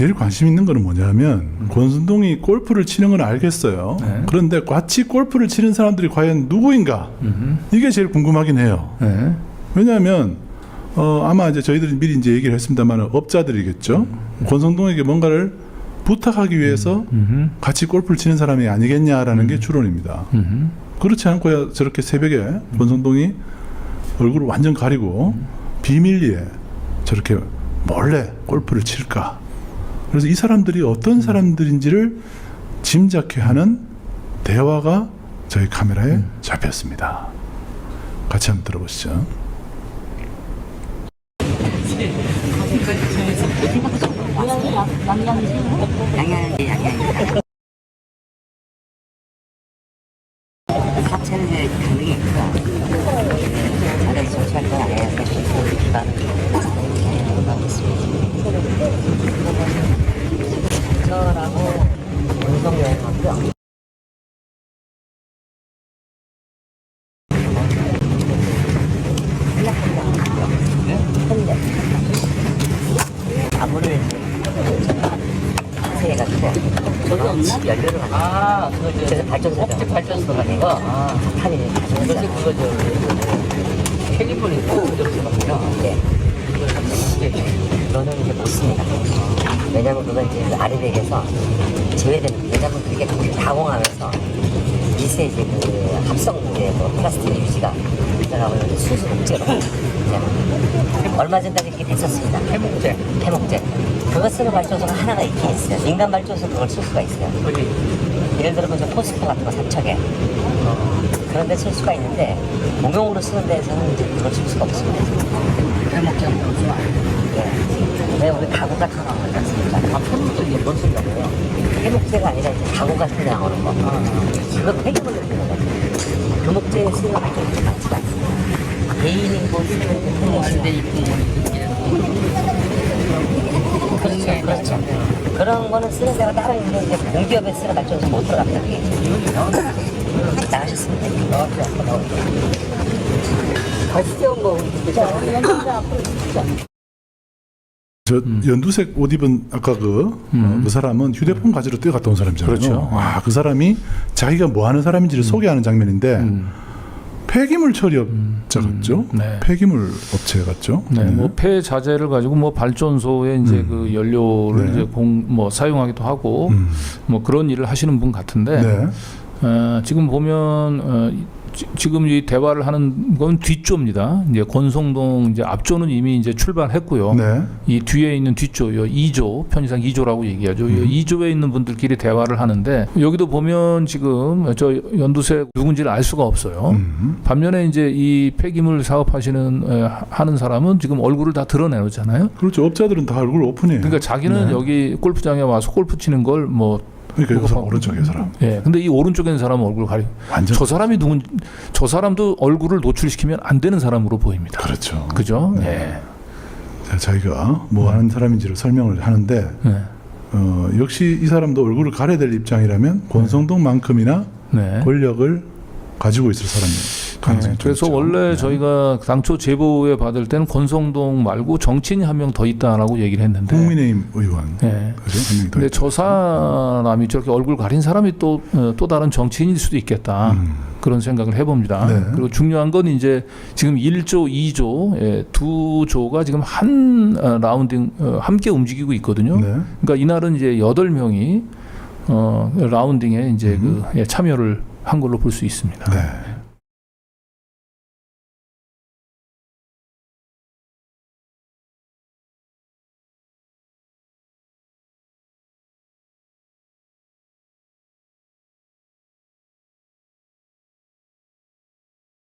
제일 관심 있는 거는 뭐냐면 권순동이 골프를 치는 건 알겠어요. 네. 그런데 같이 골프를 치는 사람들이 과연 누구인가? 음흠. 이게 제일 궁금하긴 해요. 네. 왜냐하면 어, 아마 이제 저희들이 미리 이제 얘기를 했습니다만 업자들이겠죠. 권성동에게 뭔가를 부탁하기 위해서 음흠. 같이 골프를 치는 사람이 아니겠냐라는 게 추론입니다. 음흠. 그렇지 않고야 저렇게 새벽에 권성동이 얼굴을 완전 가리고 비밀리에 저렇게 몰래 골프를 칠까? 그래서 이 사람들이 어떤 사람들인지를 짐작해 하는 대화가 저희 카메라에 잡혔습니다. 같이 한번 들어보시죠. 있고 다른 정치활동 안 해서 기반을 하고 있습니다. 저라고 운동 여행하고요. 나무를 해가지고? 연료를 아, 그래서 발전소죠. 꼭지 발전소가 아니고 아, 탄이 그것이 그거 저 그거거든요. 네. 그거는 이제 못 씁니다. 왜냐면 그건 이제 아래백에서 제외되는 왜냐면 그게 가공하면서 미세 이제 그 합성물의 뭐 플라스틱 유지가 들어가면 수소 목재로 얼마 전까지 그게 됐었습니다. 해목재. 해목재. 그거 쓰는 발전소가 하나가 있긴 있어요. 민간 발전소 그걸 쓸 수가 있어요. 거기 예를 들어 저 포스코 같은 거 삼척에 그런 데 쓸 수가 있는데 공용으로 쓰는 데에서는 이제 그걸 쓸 수가 없습니다. 무슨 네. 왜 우리 가구 같은 거 나오지 않습니까? 아, 편집도 이번 쓴다고요? 해목재가 아니라 이제 가구 같은 데 나오는 거. 그거 폐기물로 쓰는 거죠. 금목재에 쓰는 발전이 좀 많지가 않습니다. 개인이 뭐 쓰는 원대 데 입고 그렇죠. 그렇죠. 그런 거는 쓰는 데가 따로 있는데 이제 공기업에 쓰는 발전소 못 들어갑니다. 나가셨습니다. 가시죠, 뭐. 저 연두색 옷 입은 아까 그, 어, 그 사람은 휴대폰 가지러 뛰어갔다 온 사람이잖아요. 그렇죠. 아, 그 사람이 자기가 뭐 하는 사람인지를 소개하는 장면인데 음. 폐기물 처리업자 같죠? 네. 폐기물 업체 같죠? 네, 뭐 폐자재를 가지고 뭐 발전소에 이제 그 연료를 네. 이제 공 뭐 사용하기도 하고 음. 뭐 그런 일을 하시는 분 같은데 네. 어, 지금 보면 어, 지- 지금 이 대화를 하는 건 뒷조입니다. 이제 권성동 이제 앞조는 이미 이제 출발했고요. 네. 이 뒤에 있는 뒷조, 요 2조, 편의상 2조라고 얘기하죠. 음. 이 2조에 있는 분들끼리 대화를 하는데 여기도 보면 지금 저 연두색 누군지를 알 수가 없어요. 음. 반면에 이제 이 폐기물 사업하시는 에, 하- 하는 사람은 지금 얼굴을 다 드러내놓잖아요. 그렇죠. 업자들은 다 얼굴 오픈해요. 그러니까 자기는 네. 여기 골프장에 와서 골프 치는 걸뭐 그러니까 여기서 오른쪽에 사람. 예. 근데 이 오른쪽에 있는 사람은 얼굴 가리. 완전 저 사람이 누군 저 사람도 얼굴을 노출시키면 안 되는 사람으로 보입니다. 그렇죠. 그죠? 네. 자, 자기가 뭐 하는 사람인지를 설명을 하는데 예. 네. 어, 역시 이 사람도 얼굴을 가려야 될 입장이라면 권성동만큼이나 네. 권력을 가지고 있을 가능성이 네, 좀 그래서. 원래 네. 저희가 당초 제보에 받을 때는 권성동 말고 정치인이 한 명 더 있다라고 얘기를 했는데 국민의힘 의원 네. 근데 저 사람이 저렇게 얼굴 가린 사람이 또또 다른 정치인일 수도 있겠다 음. 그런 생각을 해봅니다. 네. 그리고 중요한 건 이제 지금 1조, 2조 예, 두 조가 지금 한 어, 라운딩 어, 함께 움직이고 있거든요. 네. 그러니까 이날은 이제 여덟 명이 어, 라운딩에 이제 그 예, 참여를 한 걸로 볼 수 있습니다. 네.